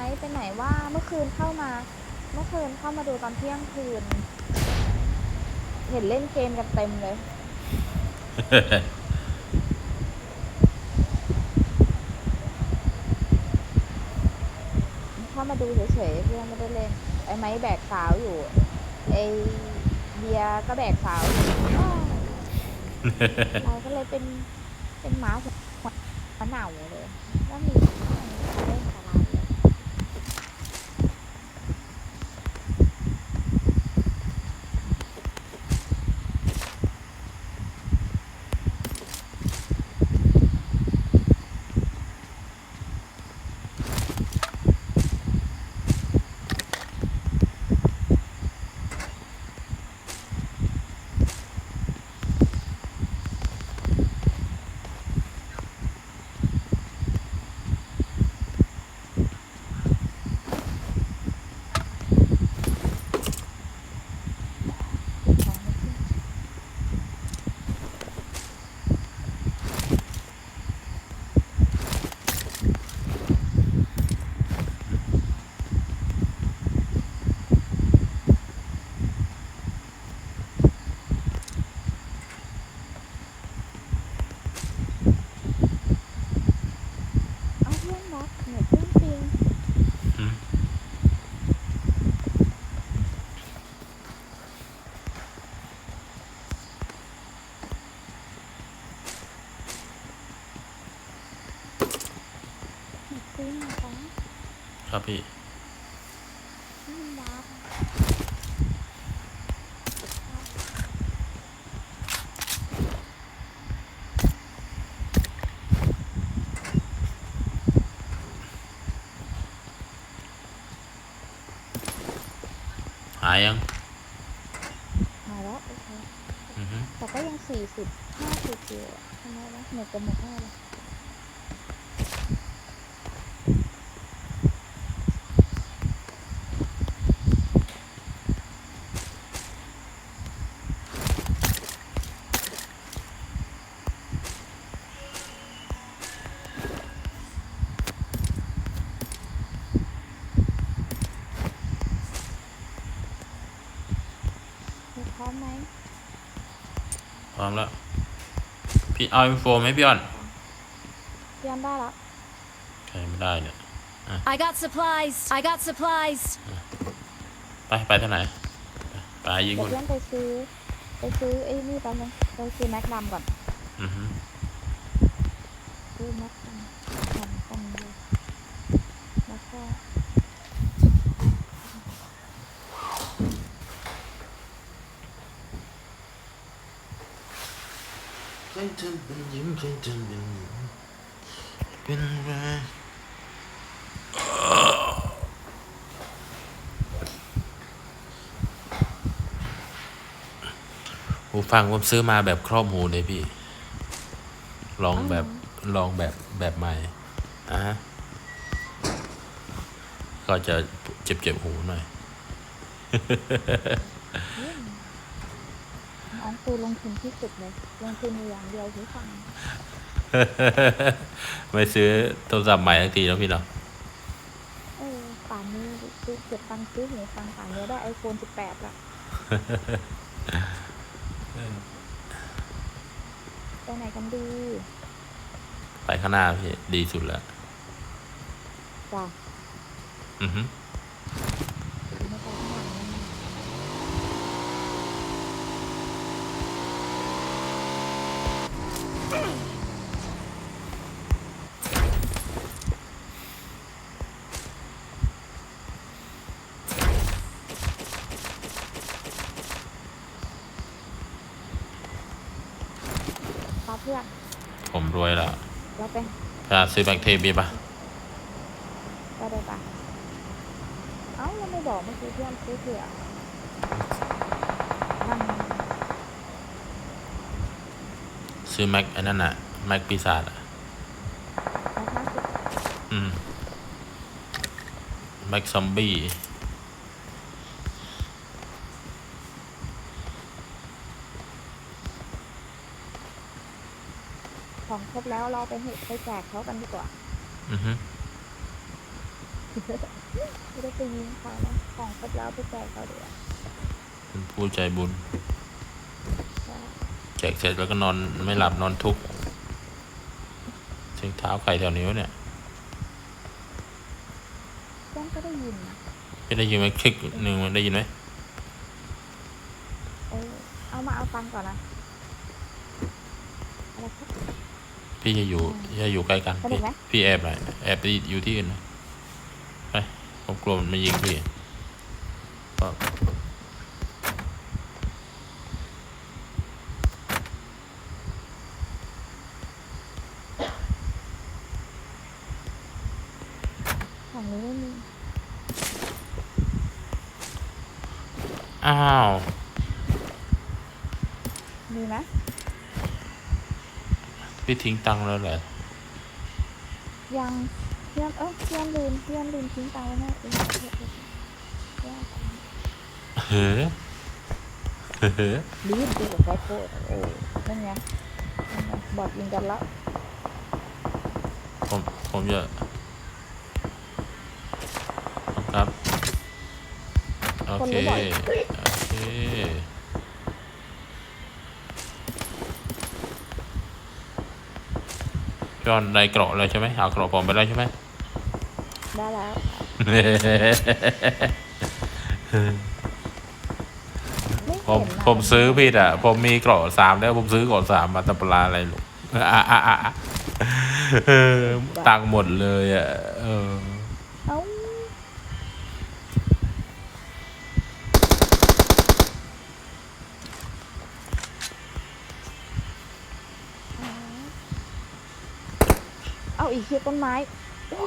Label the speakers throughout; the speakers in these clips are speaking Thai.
Speaker 1: มไปไหนว่าเมื่อคืนเข้ามา เมื่อคืนเข้ามาดูตอนเที่ยงคืน เห็นเล่นเกมกันเต็มเลย เข้ามาดูเฉยๆเพื่อนไม่ได้เล่น ไอ้ไม้แบกสาวอยู่ ไอ้เบียร์ก็แบกสาวอยู่อ้าวเราก็เลยเป็นเป็นหมาหัวหัวเหน่าเลยก็มีเล่นกับเราเลย ของไม่ขึ้น เอาเพื่อนรักเหนือเพื่อนจริง
Speaker 2: อืม
Speaker 1: เหนือจริงนะคะ
Speaker 2: ครับพี่
Speaker 1: เพื่อนรัก
Speaker 2: หายยัง
Speaker 1: หายแล้วโอเค
Speaker 2: อือฮึ
Speaker 1: แต่ก็ยังสี่สิบห้าสิบอยู่อะทำไมวะเหนือจะหมดได้เลย เธอพร้อมไหม
Speaker 2: พ ร้อมแล้ว พี่เอาอินโฟไหมพี่อ่อน
Speaker 1: เตรียมได้แล้ว
Speaker 2: ใครไม่ได้เนี่ย
Speaker 3: I got supplies. I got supplies.
Speaker 2: ไป ไปเท่าไหน ไปไปยิง
Speaker 1: เดี๋ย
Speaker 2: คุ
Speaker 1: ว
Speaker 2: ณ
Speaker 1: เพื่อนไปซื้อ ไปซื้อไอ้นี่แป๊บนึงไปซื้อแม็กดำก่อน
Speaker 2: อือฮึ
Speaker 1: ซื้อแม็กดำดำกันเลยแล้วก็
Speaker 2: ใจเธอเป็นยิ้มใจเธอเป็นยิ้มเป็นไร หูฟังผมซื้อมาแบบครอบหูเลยพี่ ลองแบบลองแบบแบบใหม่อะฮะก็จะเจ็บเจ็บๆหูหน่อย
Speaker 1: น้องปูลงทุนที่สุดเลยลงทุนอยู่อย่างเดียวคือฟัง
Speaker 2: ไม่ซื้อโทรศัพท์ใหม่ทักทีแล้วพี่เนาะ
Speaker 1: เออป่านนี้ซื้อเก็บตังค์ซื้อหูฟังป่านนี้ได้ไอโฟน18แล้วไปไหน กันดี
Speaker 2: ไปข้างหน้าพี่ดีสุดแล้ว
Speaker 1: จ้ะ
Speaker 2: อือฮึ
Speaker 1: ไม่ไปข้างหลังนั่น ป้าเพื่อน
Speaker 2: ผม รวยแล้ว
Speaker 1: เราไป
Speaker 2: ถ้าซื้อแบคเทเบียปะ
Speaker 1: ไปได้ปะเอ้ายังไม่บอกเมื่อกี้เพื่อนซื้อเผื่อนั่น
Speaker 2: ซื้อแม็กไอ้นั่นน่ะแม็กปีศาจอะ
Speaker 1: ร้อยห้าสิบ
Speaker 2: อืมแม็กซอมบี้
Speaker 1: ของคร บแล้วเราไปให้ไปแจกเขากันดีกว่า
Speaker 2: อือฮึ
Speaker 1: ไม่ได้ไปยิงเขานะของครบแล้วเอาไปแจกเขาเดี๋ยวา
Speaker 2: เป็นผู้ใจบุญ
Speaker 1: ใช่
Speaker 2: แจกเสร็จแล้วก็นอนไม่หลับนอนทุกข์เสียงเท้าใครแถวนี้วะเนี่ย
Speaker 1: แจ้งก็ได้ยินนะ
Speaker 2: พี่ได้ยินไหมคลิกหนึ่งมันได้ยินไหม
Speaker 1: เออเอามาเอาตังค์ก่อนนะอะไรครับ
Speaker 2: พี่จะอยู่จะอยู่ใกล้กัน
Speaker 1: สนุ
Speaker 2: พี่
Speaker 1: กไหม
Speaker 2: พี่แอบหน่อยแอบไปอยู่ที่อื่นหน่อยไปผมกลัวมันมายิงพี่ก็
Speaker 1: ฝั่งนี้ไม่มี
Speaker 2: อ้าว
Speaker 1: มีไหม
Speaker 2: พี่ทิ้งตังค์แล้วเหรอ
Speaker 1: ยังเพื่อนเอ้ยเพื่อนลืมเพื่อนลืมทิ้งตังค์ไว้แน่เออเพื่อนเพื่อนเพื่อน
Speaker 2: เฮ้อเฮ้อ
Speaker 1: ลืมดูกับไฟโคตรเออนั่นไงนั่นไงบอดยิงกันแล้ว
Speaker 2: ผมผมจะครับโอเคโอเค พี่ออนได้เกราะแล้วใช่ไหมเอาเกราะผมไปแล้วใช่ไหม
Speaker 1: ได้แล้วไม่
Speaker 2: ผม
Speaker 1: เห็นนะ
Speaker 2: ผมซื้อผิดอะ ผมมีเกราะสามแล้วผมซื้อเกราะสามมาตะปลาอะไรลูกอะอะอะอะเออตังค์หมดเลยอะเออ
Speaker 1: เอาอีกเคียต้นไม้โอ้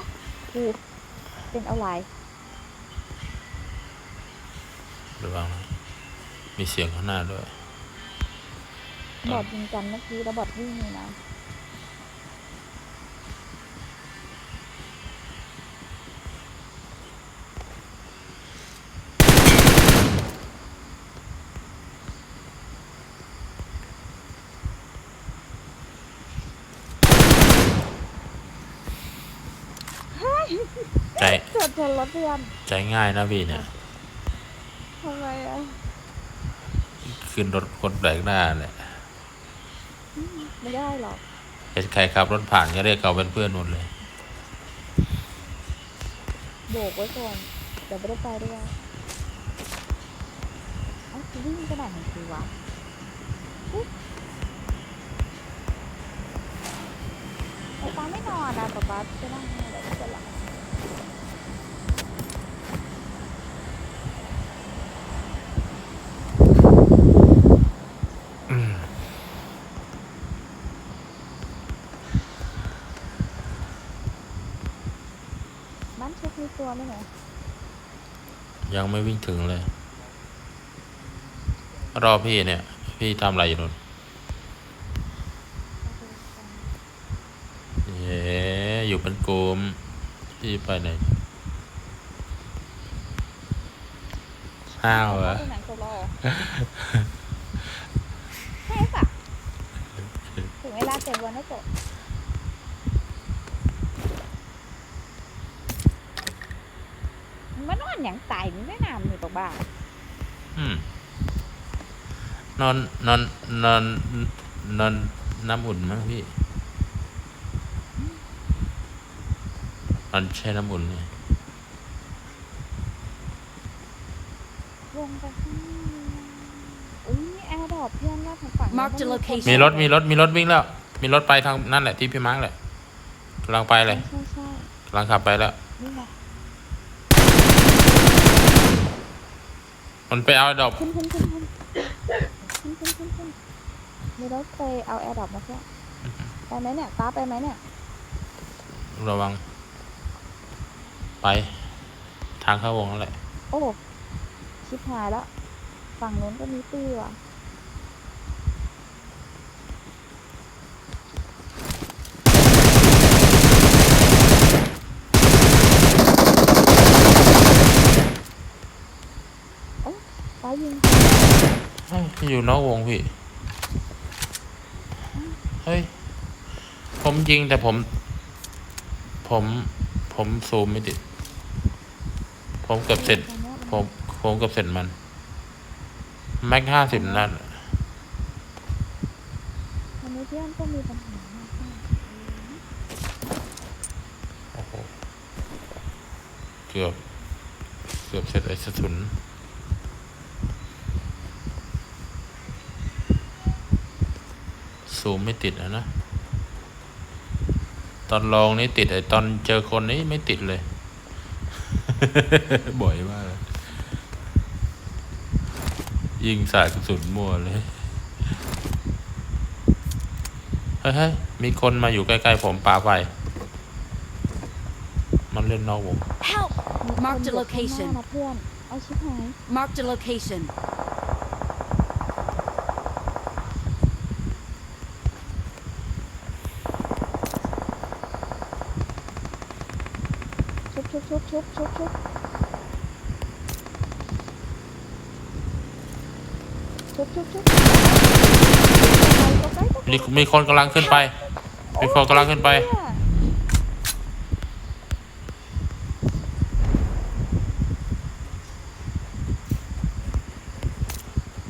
Speaker 1: โหเป็นเอาไร
Speaker 2: ระวังนะมีเสียงข้างหน้าด้วย
Speaker 1: บอดยิงกันเมื่อกี้แล้วบอดวิ่งเลยนะ
Speaker 2: ใจ
Speaker 1: เกิดชนร ถเพื่อน
Speaker 2: ใจง่ายนะพี่เนี่ย
Speaker 1: ทำไมอะ
Speaker 2: ขึ้นรถคนแปลกหน้าเนี่ย
Speaker 1: ไม่ได้หรอก
Speaker 2: เห็นใครขับรถผ่านก็เรียกเขาเป็นเพื่อนหมดเลย
Speaker 1: โบกไว้ก่อนเดี๋ยวไม่ได้ไปด้วยเอ้าวิ่งกระดาษของคือวะอุ๊ยป๊าป๊าไม่นอนอะป๊าป๊าจะนั่งอะไรไม่เป็นไร
Speaker 2: อืม
Speaker 1: บ้านเช็คมี ตัวไหมเนี่ย
Speaker 2: ยังไม่วิ่งถึงเลย รอพี่เนี่ย พี่ทำอะไรอยู่นู่นเย้อยู่เป็นกลุ่มพี่ไปไหนห้าวเหรอ
Speaker 1: เป็นหนังโซโล่ใช่ปะถึงเวลาเจ็บวันแล้วจบมันน อนอย่างตายมันไม่นานอยู่ตกบ้าน
Speaker 2: อืมนอนนอนนอนนอนน้ำอุ่นมั้งพี่นอนแช่น้ำอุ่นเนี่ยว
Speaker 1: งไปข้างหน้าอุ้ยแอร์ดรอปเพื่อนว่าทางฝั่ง
Speaker 3: Mark the location
Speaker 2: มีรถมีรถมีรถวิ่งแล้ว มีรถไปทางนั่นแหละที่พี่มาร์กแหละกำลังไปเลย
Speaker 1: ใช่ใช่
Speaker 2: กำลังขับไปแล้ว
Speaker 1: นี่ไง
Speaker 2: มันไปเอาดอก
Speaker 1: ขึ้นขึ้นขึ้นขึ้นขึ้นขึ้นขึ้นขึ้นมีรถเคยเอาแอร์ดรอปมาแค่ไปไหมเนี่ยตาไปไหมเนี่ย
Speaker 2: ระวัง ไป ทางเข้าวงนั่นแหละ
Speaker 1: โอ้ ชิบหายแล้ว ฝั่งนู้นก็มีตี้ว่ะโอ้ ตายิง
Speaker 2: เฮ้ยอยู่นอกวงพี่ เฮ้ย ผมยิงแต่ผม ผม ผมซูมไม่ติด ผมเกือบเสร็จ ผม ผมเกือบเสร็จมัน แม็กห้าสิบนัด
Speaker 1: วันนี้พี่อ้อมก็มีปัญหา
Speaker 2: โอ้โห เกือบ เกือบเสร็จไอ้สะทุน ซูมไม่ติดอะนะ ตอนลองนี่ติดไอตอนเจอคนนี้ไม่ติดเลย บ่อยมากเลยยิงสายกระสุนมั่วเลยเฮ้ยเฮ้ยมีคนมาอยู่ใกล้ๆผมปาไปมันเล่นนอกวง
Speaker 3: Help! Marked a location. Marked a location.
Speaker 1: ชุบชุบชุบชุบชุบชุบชุบชุบ
Speaker 2: มีมีคนกำลังขึ้นไป มีคนกำลังขึ้นไป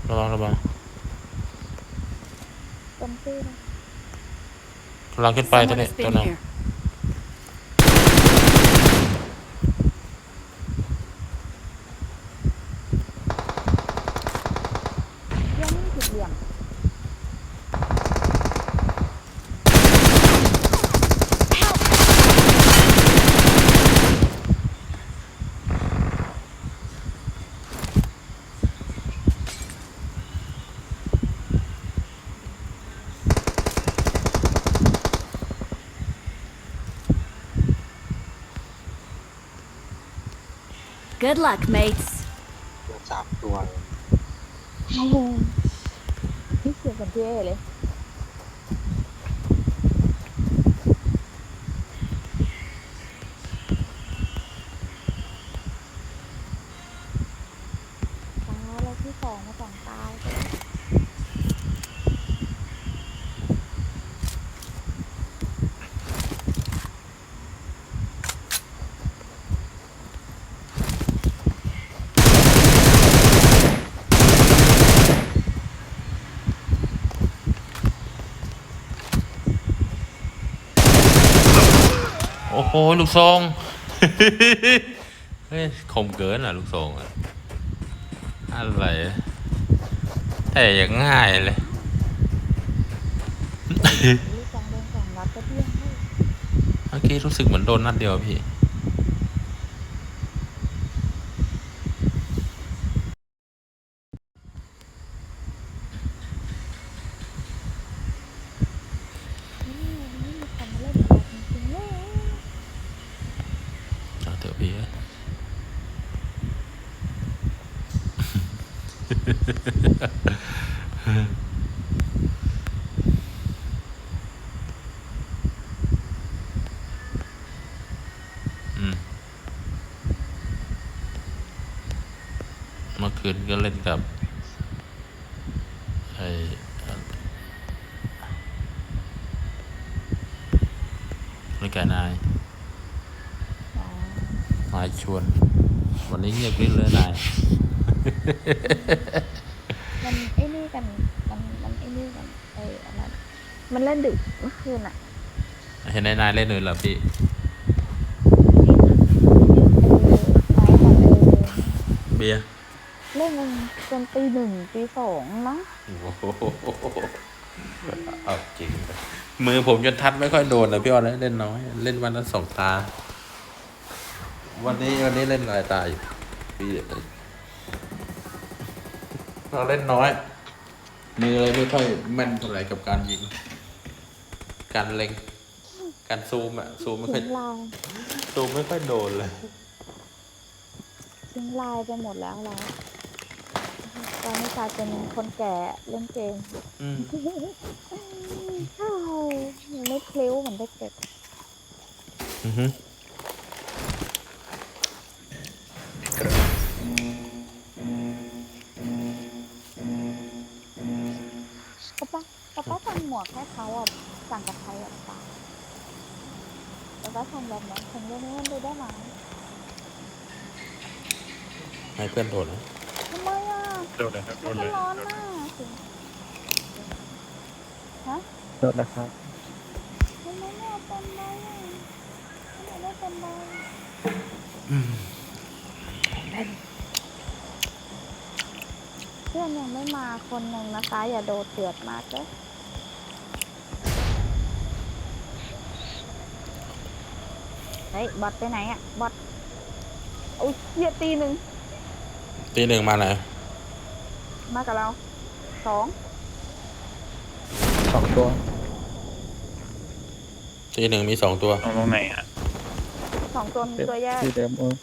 Speaker 2: ระวังระวังกำลังขึ้นไปตัวนี้ตัวนั้น
Speaker 3: here.
Speaker 1: ยังไม่ผิดเหลี่ยม
Speaker 3: Good luck, mates.
Speaker 4: ตัวสามตัวเลย
Speaker 1: พี่เสียงกันพี่เอเลยตายแล้วที่สองมาสองตาย
Speaker 2: โอ้โห ลูกทรง เฮ้ยคมเกินอะ ลูกทรงอะ อะไร แต่อย่างง่ายเลยเมื่อกี้รู้สึกเหมือนโดนนัดเดียวพี่
Speaker 1: นี่นี่มีคนมาเล่นแบบจริงๆเลย
Speaker 2: เอาเถอะพี่เอ้ย อืมเมื่อคืนก็เล่นกับไอ้เล่นกับนาย
Speaker 1: อ๋อนา
Speaker 2: ยชวน วันนี้เงียบกริบเลยนาย
Speaker 1: มันไอ้นี่กันมันมันไอ้นี่กันไอ้อันนั้นมันเล่นดึกเมื่อคืนอะ
Speaker 2: เห็นนายนายเล่นอื่นเหรอพี่
Speaker 1: ไลฟ์ก่อนเลย
Speaker 2: เบียร์
Speaker 1: เล่นกันจนตีหนึ่งตีสองมั้ง
Speaker 2: โอ้โหเอาจริงมือผมจนทัดไม่ค่อยโดนนะพี่ออนเล่นน้อย เล่นวันละสองตา วันนี้วันนี้เล่นหลายตาอยู่พี่เราเล่นน้อยมือเลยไม่ค่อยแม่นเท่าไหร่กับการยิง การเล็ง การซูมอะซูมไม่ค่อ
Speaker 1: ทิ้
Speaker 2: ย
Speaker 1: งลาย
Speaker 2: ซูมไม่ค่อยโดนเลย
Speaker 1: ทิ้งลายไปหมดแล้วเรา ตอนนี้กลายเป็นคนแก่เล่นเกม
Speaker 2: อืม
Speaker 1: อ้าวยังไม่พลิ้วเหมือนเด็ก
Speaker 2: อือฮึ
Speaker 1: ๆป๊าป๊าป๊าป๊าสั่งหมวกให้เขาอะสั่งกับใครอะป๊าป๊าป๊าสั่งแบบไหนสั่งเรื่องนี้มันดูได้ไหม
Speaker 2: ให้เพื่อนโดดนะ
Speaker 1: ทำไมอะ
Speaker 5: โดนเลยครับโด
Speaker 1: มัน
Speaker 5: นเลย
Speaker 1: ร้อนมากฮะ
Speaker 6: โดดแล้วครับ
Speaker 1: ทำไมไม่เอาเป็นใบอะทำไมไม่เป็นใบเพื่อนยังไม่มาคนหนึ่งนะคะ อย่าโดดเดือดมากเลยเฮ้ย บอทไปไหนอะบอทอุ้ยเหี้ยตีหนึ่ง
Speaker 2: ตีหนึ่งมาไหน
Speaker 1: มากับเราสอง
Speaker 6: สองตัว
Speaker 2: ตีหนึ่งมีสองตัว
Speaker 5: ตรงตรงไหนอะ
Speaker 1: สองตัวมีตัวแยก
Speaker 6: ที่เดิมเออ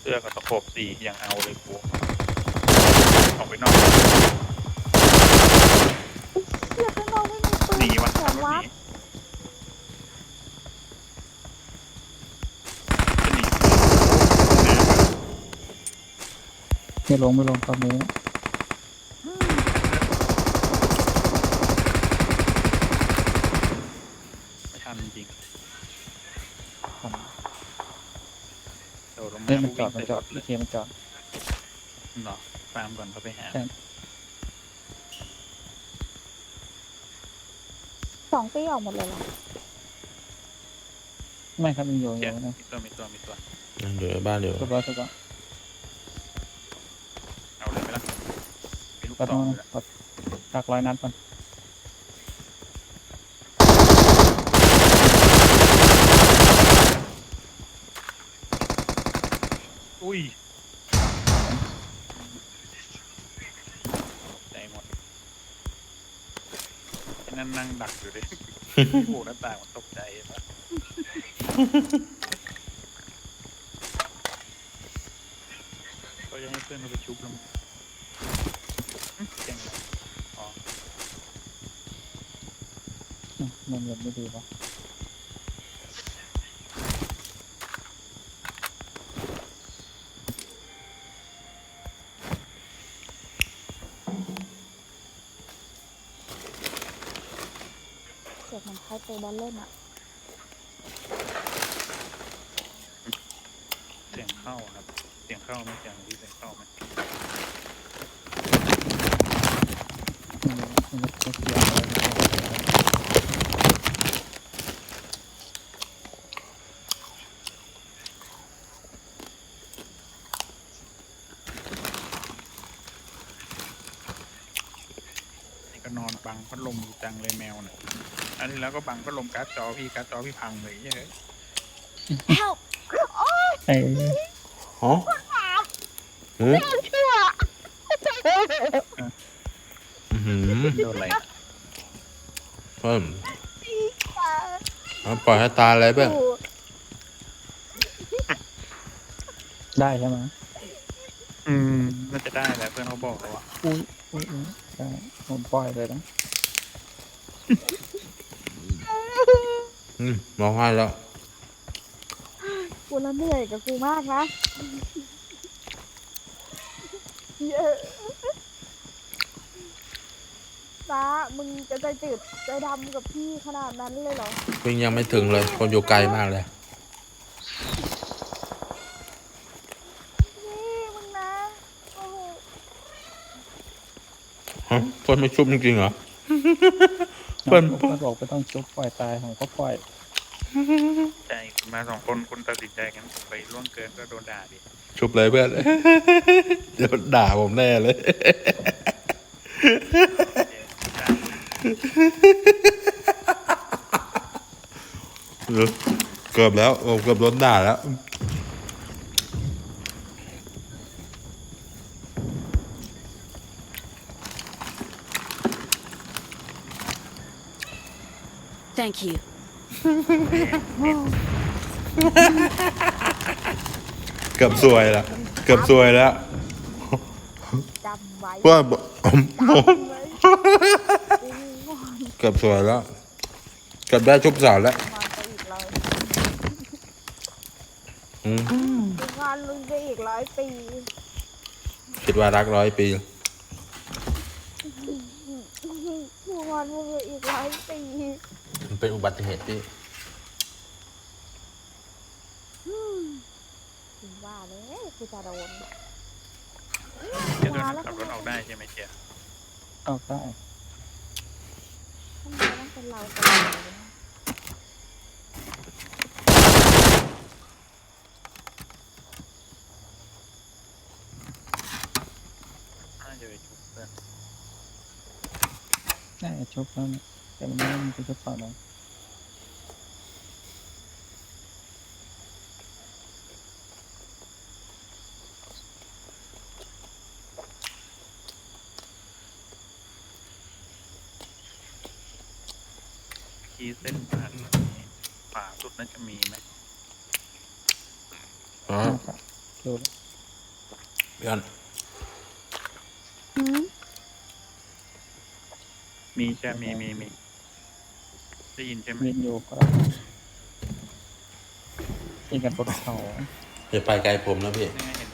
Speaker 5: เสื้อกับตะขบสีอย่างเอาเลยกูออกไปนอก
Speaker 1: เหี้ยข้างนอกไม่มีปืน
Speaker 5: หนีวะ
Speaker 1: แข
Speaker 5: ขับ
Speaker 1: น
Speaker 5: รถ
Speaker 1: วั
Speaker 5: ห
Speaker 1: ด
Speaker 5: นีจะหนี
Speaker 6: ไม่ลงไม่ลงตอนนี้
Speaker 5: ไม่ทันจริง
Speaker 6: ทำ
Speaker 5: โดดลงมา
Speaker 6: เฮ้ยมันจอดมันจอด
Speaker 5: เล
Speaker 6: โอยเคมันจอด
Speaker 5: หรอตามก่อนเขาไปหา
Speaker 6: ใช่
Speaker 1: สองตีออกหมดเลยเหรอ
Speaker 6: ไม่ครับมันอยู่อ
Speaker 5: เจ็
Speaker 6: ยู่
Speaker 5: บ
Speaker 6: นะ
Speaker 5: มีตัวมีตัวมีตัว
Speaker 2: ยังอยู่ในบ้านอยู่
Speaker 6: สุดแล้วสุดแล้ว
Speaker 5: เอาเลยไหมล่ะมีลู ก
Speaker 6: ปัด
Speaker 5: ซอง
Speaker 6: มา
Speaker 5: อยู่แล้ว
Speaker 6: ปัดตักร้อยนัดมัน
Speaker 5: อุ้ยใจหมดไอ้นั่นนั่งดักอยู่เลยโอ้หน้าต่างมันตกใจปะก็จะให้เพื่อนเราไปชุบแล้วมั้งอื้อเจ๋งเลยอ๋อ
Speaker 6: อื มมันยังไม่ดีวะ
Speaker 1: เสียงมันใครเตะบอลเล่นอะ
Speaker 5: เสียงเข้าครับ เสียงเข้าไหมเสียงที่เสียงเข้าไหม
Speaker 6: มันยังมันยังไม่เกี่ยวอะไรเลย
Speaker 5: นี่ก็นอน บังพัดลมอยู่จังเลยแมวน่ะอันที่แล้วก็บังพัดลมการ์ดจอพี่การ์ดจอพี่พังเลยเฮ้ย
Speaker 3: Help!
Speaker 6: ไอ้
Speaker 2: ฮะหืมอื้อหือ
Speaker 5: โดนอะไร
Speaker 2: เพิ่มเอาปล่อยให้ตายเลยเพื่อน
Speaker 6: ได้ใช่ไหม
Speaker 5: อืมน่าจะได้แหละเพื่อนเขาบอกแล้วอะ
Speaker 6: อุ้ยอุ้ยอุ้ยได้ผมปล่อยเลยนะ
Speaker 2: อืมร้องไห้แล้ว
Speaker 1: กูละเหนื่อยกับกูมากนะเยอะตามึงจะใจจืดใจดำกับพี่ขนาดนั้นเลยเหรอ
Speaker 2: วิ่งยังไม่ถึงเลยคนอยู่ไกลมากเลย
Speaker 1: นี่มึงนะโอ้โห
Speaker 2: ฮะคนไม่ชุบจริงๆเหรอ เปิ้ล
Speaker 6: ผมก็บอกไปต้องจุบปล่อยตายผมก็ปล่อย
Speaker 5: ใช่คุณมาสองคนคุณตัดสินใจกันผมไปล่วงเกินก็โดนด่าดิ
Speaker 2: ชุบเลยเพื่อน เดี๋ยวด่าผมแน่เลย
Speaker 5: ด่า
Speaker 2: เกือบแล้วผมเกือบโดนด่าแล้ว
Speaker 3: Thank you.
Speaker 2: เกือบซวยแล้วเกือบซวยแล้ว
Speaker 1: จำไว้
Speaker 2: เพื่อน
Speaker 1: จำไว้กูงอน
Speaker 2: เกือบซวยแล้วเกือบได้ชุบสาวแล้ว
Speaker 1: งอนไปอีกร้อย
Speaker 2: อืม
Speaker 1: กูงอนมึงไปอีกร้อยปี
Speaker 2: คิดว่ารักร้อยปี
Speaker 1: กูงอนมึงไปอีกร้อยปี
Speaker 2: มัน เป็นอุบัติเหตุที่
Speaker 1: ถึงว่าเลยกูจะโดน
Speaker 5: เจ้าตัวนั้นขับรถออกได้ใช่ไหมเจ้า
Speaker 6: ออกได้
Speaker 1: ทำไมต้องเป็นเราตลอดเลยนะ
Speaker 5: น่าจะไปชุ
Speaker 6: ชุแล้วเนี่ยแต่มันไม่มีชุต่อเล
Speaker 5: ย
Speaker 6: ดูแล้ว
Speaker 2: เพื่อน
Speaker 1: หืม
Speaker 5: มีใช่มีมีมีได้ยินใช่ไหม
Speaker 6: มีอยู่ก็ยิงกันบนเขา
Speaker 2: อย่าไปไกลผมนะพี่
Speaker 5: ยังไงเห็น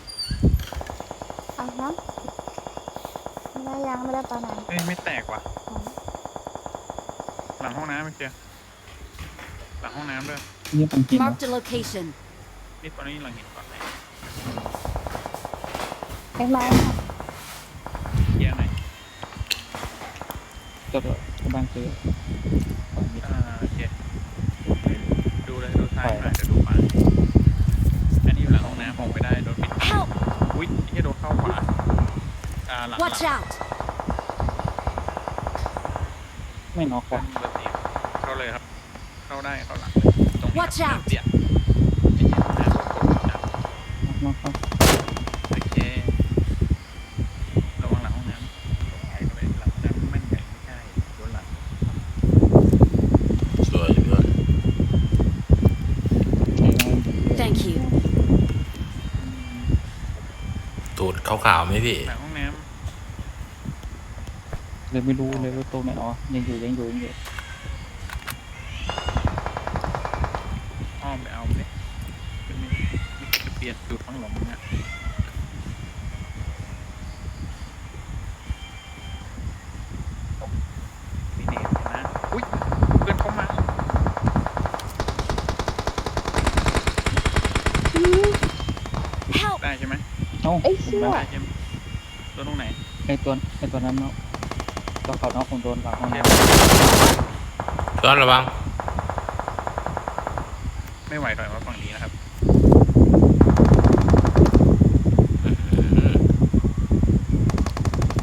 Speaker 1: อะฮะไม่ได้ยังไม่ได้ไปไหน
Speaker 5: เอ้ยไม่แตกว่ะ
Speaker 1: อ๋อ
Speaker 5: หลังห้องน้ำไม่เจียหลังห้องน้ำด้วย
Speaker 6: นี่มันกินนะ
Speaker 3: Marked a location.
Speaker 5: นี่ตอนนี้หลังหินก่อน ไหน
Speaker 1: เอ็งไร
Speaker 5: เกียร์ไหน
Speaker 6: ตัวตัวบ้านคือฝั่งนี้
Speaker 5: อ่าโอเคดูเลยดูซ้ายหน่อยเดี๋ยวดูขวาอันนี้อยู่หลังห้องน้ำออกไปได้โดนปิด
Speaker 3: Help!
Speaker 5: อุ้ยที่โดนเข้าขวาอ่าหลังหลัง
Speaker 3: Watch out!
Speaker 6: ไม่น็อก
Speaker 5: ค
Speaker 6: ว่ะ
Speaker 5: นเบอร์สี่เข้าเลยครับ เข้าได้เข้าหลังเลยตรงนี้
Speaker 3: Watch
Speaker 5: ครับ
Speaker 3: out
Speaker 5: เดี๋ยวไม่ใช่ห้องน้ำกดจับ
Speaker 6: น็อกน็อก
Speaker 5: โอเคระวังหลังห้องน้ำตรงไหนก็ไปหลังห้องน้ำไม่ใหญ่ไม่ใช่โดนหลัง
Speaker 2: สวยเพื่อน
Speaker 6: ใช้ได้
Speaker 3: Thank you.
Speaker 2: ตูด ขาวๆไหมพี่
Speaker 5: หลังห้องน้
Speaker 6: เลยไม่รู้เลยว่าตัวไหนอ๋อยังอยู่ยังอยู่ยังอยู่ำ
Speaker 5: อ้อมไปเอาเลยจะไม่ไม่จะเปลี่ยนจุดข้างหลังมึงอะมีเนตนะอุ้ยเพื่อนเข้ามา
Speaker 3: Help!
Speaker 5: ได้ใช่ไหม
Speaker 6: เอ้า
Speaker 1: ไอ้เชี่ย
Speaker 5: ได้ใช่ไหมตัวตรงไหน
Speaker 6: ไอ ตัวไอตัวนั้นเนาะตัวเขาน็อกผมโดนหลังห้องน้
Speaker 2: เพื่อนระวัง
Speaker 5: ไม่ไหวถอยมาฝั่งนี้นะครับ
Speaker 2: อืม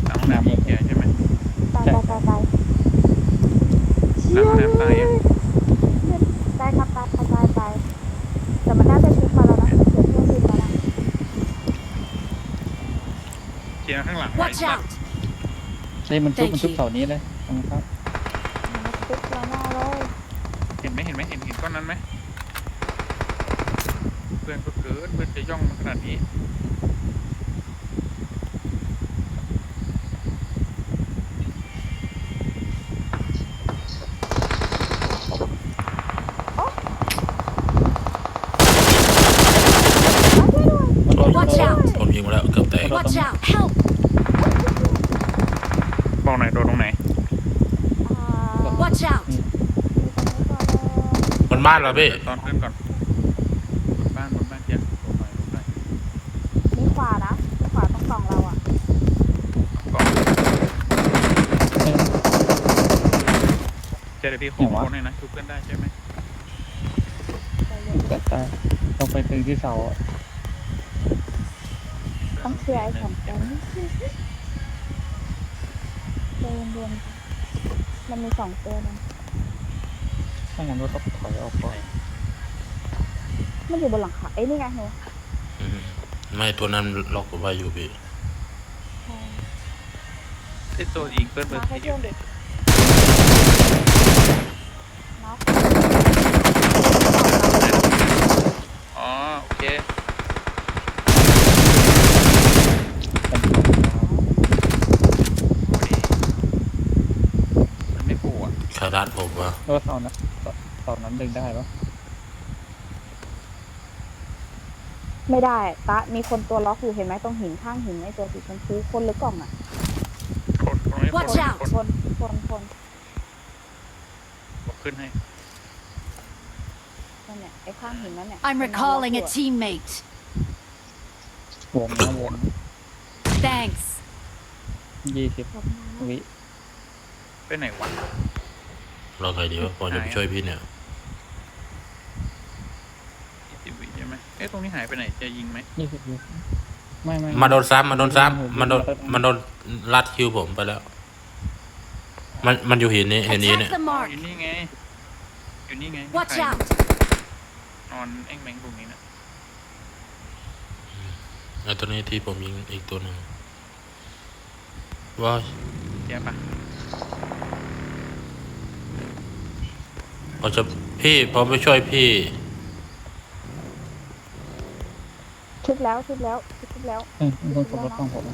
Speaker 5: หลังห้องน้ำมีแกใช่ไหม
Speaker 1: ตายตายตายตาย
Speaker 5: หลังห้องน้ำตายยัง
Speaker 1: ตายครับตายตายตายตายแต่มันน่าจะชุบมาแล้วนะเดี๋ยวเพื่อนบินมาแล้ว
Speaker 5: เคลียร์ข้างหลังไว้
Speaker 3: Watch out! ำ
Speaker 6: ใช่มันชุบ
Speaker 3: Thank
Speaker 6: มันชุบ
Speaker 3: you
Speaker 6: เสานี้เลยตรงครับ
Speaker 1: มันมาชุบเราหน้าเลย
Speaker 5: เห็นไหมเห็นไหมเห็นเห็นก้อนนั้นไหมเพื่อนก็เกินเพื่อนจะย่องมาขนาดนี้
Speaker 6: มันโดน
Speaker 3: Watch out
Speaker 2: ผมยิงมาแล้วเกือบแตก
Speaker 3: Watch out! Help!
Speaker 5: บอกหน่อยโดนตรงไหน
Speaker 1: อ่า
Speaker 3: Watch out!
Speaker 2: บนบ้านเหรอพี่
Speaker 5: ตอนเพื่อนก่อนบนบ้านบนบ้านเจียบนหน่อยบนหน่อย
Speaker 1: มีขวานะมีขวาตรงสองเราอะ
Speaker 5: ก่อน
Speaker 6: เอ้ย
Speaker 5: เจอเดี๋ยวพี่โค้งโค้งให้นะชุบเพื่อนได้ใช่ไหม
Speaker 1: ใจเย็น
Speaker 6: แต่ตายต้องไปถึงที่เสาอะ
Speaker 1: ต้องเคลียร์ไอ้สองคนใจเย็นๆมันมีสองตัวนะ
Speaker 6: ถ้างั้นก็ต้องถอยออกก่อน
Speaker 1: มันอยู่บนหลังคาเอ้ยนี่ไงเหรอ
Speaker 2: อืมไม่ตัวนั้นล็อกไว้อยู่พี่
Speaker 1: ใช่
Speaker 5: ไอ้ตัวยิงเพื่อนเบอร์สี่อยู่เลย
Speaker 1: น็อก
Speaker 5: อ๋อโอเค
Speaker 6: เป็น
Speaker 5: พอดีมันไม่ปูอะ
Speaker 2: คารัด ผมว่า
Speaker 6: แล้วเสานั้นเสานั้นดึงได้ปะ
Speaker 1: ไม่ได้ตะมีคนตัวล็อกอยู่เห็นไหมตรงหินข้างหินไอ้ตัวสีชมพูคนหรือกล่องอะ
Speaker 5: คนตรงนี้คน
Speaker 3: Watch out
Speaker 5: คน
Speaker 1: คนคนคน
Speaker 5: บอกขึ้นให้
Speaker 1: นั่นเนี่ยไอ้ข้างหินนั่นเนี่ย
Speaker 3: I'm recalling a teammate.
Speaker 6: วงนะวง
Speaker 3: Thanks.
Speaker 6: ยี่สิบ
Speaker 1: ขอบคุณนะ
Speaker 6: วิ
Speaker 5: ไปไหนวะ
Speaker 2: เราไงดีวะพอจะไปช่วยพี่เนี่ย
Speaker 5: ยี่สิบวิใช่ไหมเอ๊ะตรงนี้หายไปไหนจะยิงไหม
Speaker 6: ยี่สิบวิไม่ไม่
Speaker 2: มาโดนซ้ำมาโดนซ้ำมันโดนมันโดนลัดคิวผมไปแล้ว มันมันอยู่หินนี้เห็นนี้
Speaker 3: Attack
Speaker 2: เนี่ย
Speaker 3: the
Speaker 5: อ๋อ
Speaker 3: mark.
Speaker 5: อยู่นี่ไงอยู่นี่ไง
Speaker 3: Watch
Speaker 5: ใคร
Speaker 3: out.
Speaker 5: นอนแอ่งแมงตรงนี้นะ
Speaker 2: ไอ้ตัวนี้ที่ผมยิงอีกตัวหนึ่งว้าย
Speaker 5: แย่ปะ
Speaker 2: ผมจะพี่ผมไปช่วยพี่
Speaker 1: ชุบแล้วชุบแล้วชุบแล้ว
Speaker 6: เอ้ยมีคนขับรถต้องผม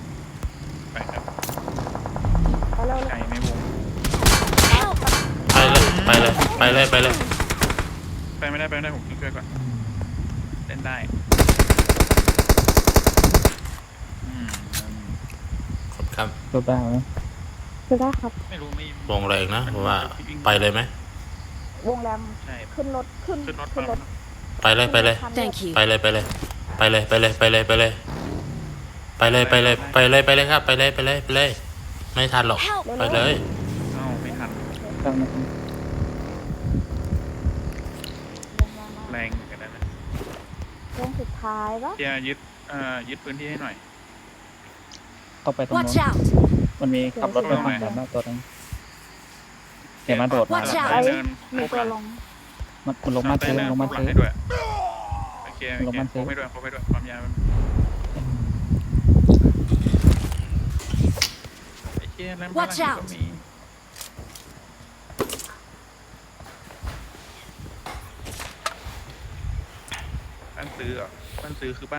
Speaker 5: ไปครับ
Speaker 1: ไปแล้ว
Speaker 5: ไก่ในวง
Speaker 3: Help.
Speaker 2: ไปเลยไปเลย ไปเลย ไปเลย
Speaker 5: ไปไม่ได้ไปไม่ได้ผมช่วยก่อนเล่นได้อืม
Speaker 2: ขอบครับ
Speaker 6: รถได้ไหม
Speaker 1: ชุบได้ครับ
Speaker 5: ไม่รู้ไม่
Speaker 2: วงแรงนะผมว่า ไปเลยไหม
Speaker 1: วงแรม
Speaker 5: ใช่
Speaker 1: ขึ้นรถขึ้น
Speaker 5: ขึ้นรถ
Speaker 1: ขึ้นรถ
Speaker 2: ไปเลยไปเลย
Speaker 3: Thank you.
Speaker 2: ไปเลยไปเลย ไปเลยไปเลยไปเลยไปเลยไปเลยไปเลยไปเลยไปเลยครับ ไปเลยไปเลยไปเลย ไม่ทันหรอก
Speaker 3: Help.
Speaker 2: ไปเลย
Speaker 5: เอ้าไม่ทัน
Speaker 6: ตั้งนะ
Speaker 5: แรงเหมือนกันนะ
Speaker 1: วงสุดท้ายปะ
Speaker 5: เจียยึดเอ่อยึดพื้นที่ให้หน่อย
Speaker 6: เข้าไปตรง
Speaker 3: Watch
Speaker 6: โน้น
Speaker 3: out.
Speaker 6: มันมีขับรถไปฝั่งแบบนั้นตัวนึง เห็นมาโดดมา
Speaker 3: Watch
Speaker 6: แล้ว
Speaker 3: out
Speaker 5: ไปเดิน
Speaker 1: มีตัวลง
Speaker 6: มันมันลงมาซื้อ
Speaker 5: เดิน
Speaker 6: ลงมา
Speaker 5: หลั
Speaker 6: ซื้อ
Speaker 5: ให้ด้วยโอเคโอ
Speaker 6: ลง
Speaker 5: เค
Speaker 6: มาซื้
Speaker 5: โค
Speaker 6: อ
Speaker 5: ไม่ด้วยโคไม่ด้วยความยาวมันไอ้เชี่ยนั้น
Speaker 3: Watch
Speaker 5: ฝรั่ง
Speaker 3: out
Speaker 5: ก็มีบ้านซื้อเหรอะบ้านซื้อคือบ้าน